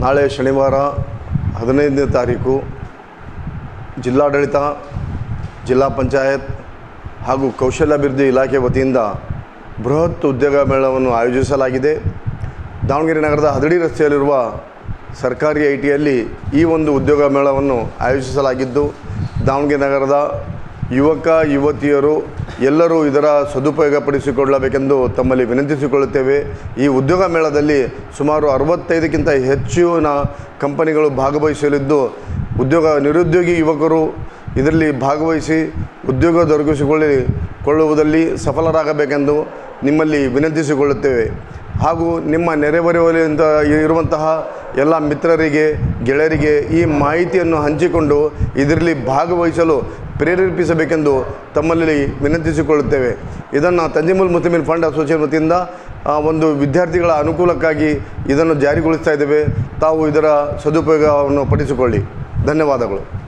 ನಾಳೆ ಶನಿವಾರ ಹದಿನೈದನೇ ತಾರೀಕು ಜಿಲ್ಲಾಡಳಿತ, ಜಿಲ್ಲಾ ಪಂಚಾಯತ್ ಹಾಗೂ ಕೌಶಲ್ಯಾಭಿವೃದ್ಧಿ ಇಲಾಖೆ ವತಿಯಿಂದ ಬೃಹತ್ ಉದ್ಯೋಗ ಮೇಳವನ್ನು ಆಯೋಜಿಸಲಾಗಿದೆ. ದಾವಣಗೆರೆ ನಗರದ ಹದಡಿ ರಸ್ತೆಯಲ್ಲಿರುವ ಸರ್ಕಾರಿ ಐ ಟಿಯಲ್ಲಿ ಈ ಒಂದು ಉದ್ಯೋಗ ಮೇಳವನ್ನು ಆಯೋಜಿಸಲಾಗಿದ್ದು, ದಾವಣಗೆರೆ ನಗರದ ಯುವಕ, ಯುವತಿಯರು ಎಲ್ಲರೂ ಇದರ ಸದುಪಯೋಗಪಡಿಸಿಕೊಳ್ಳಬೇಕೆಂದು ತಮ್ಮಲ್ಲಿ ವಿನಂತಿಸಿಕೊಳ್ಳುತ್ತೇವೆ. ಈ ಉದ್ಯೋಗ ಮೇಳದಲ್ಲಿ ಸುಮಾರು ಅರವತ್ತೈದಕ್ಕಿಂತ ಹೆಚ್ಚಿನ ಕಂಪನಿಗಳು ಭಾಗವಹಿಸಲಿದ್ದು, ಉದ್ಯೋಗ ನಿರುದ್ಯೋಗಿ ಯುವಕರು ಇದರಲ್ಲಿ ಭಾಗವಹಿಸಿ ಉದ್ಯೋಗ ದೊರಕಿಸಿಕೊಳ್ಳಿ ಕೊಳ್ಳುವುದಲ್ಲಿ ಸಫಲರಾಗಬೇಕೆಂದು ನಿಮ್ಮಲ್ಲಿ ವಿನಂತಿಸಿಕೊಳ್ಳುತ್ತೇವೆ. ಹಾಗೂ ನಿಮ್ಮ ನೆರೆಹೊರೆಯಿಂದ ಇರುವಂತಹ ಎಲ್ಲ ಮಿತ್ರರಿಗೆ, ಗೆಳೆಯರಿಗೆ ಈ ಮಾಹಿತಿಯನ್ನು ಹಂಚಿಕೊಂಡು ಇದರಲ್ಲಿ ಭಾಗವಹಿಸಲು ಪ್ರೇರೇಪಿಸಬೇಕೆಂದು ತಮ್ಮಲ್ಲಿ ವಿನಂತಿಸಿಕೊಳ್ಳುತ್ತೇವೆ. ಇದನ್ನು ತಂಜಿಮುಲ್ ಮುಸ್ಲಿಮಿನ್ ಫಂಡ್ ಅಸೋಸಿಯೇಷನ್ ವತಿಯಿಂದ ಒಂದು ವಿದ್ಯಾರ್ಥಿಗಳ ಅನುಕೂಲಕ್ಕಾಗಿ ಇದನ್ನು ಜಾರಿಗೊಳಿಸ್ತಾ ಇದ್ದೇವೆ. ತಾವು ಇದರ ಸದುಪಯೋಗವನ್ನು ಪಡಿಸಿಕೊಳ್ಳಿ. ಧನ್ಯವಾದಗಳು.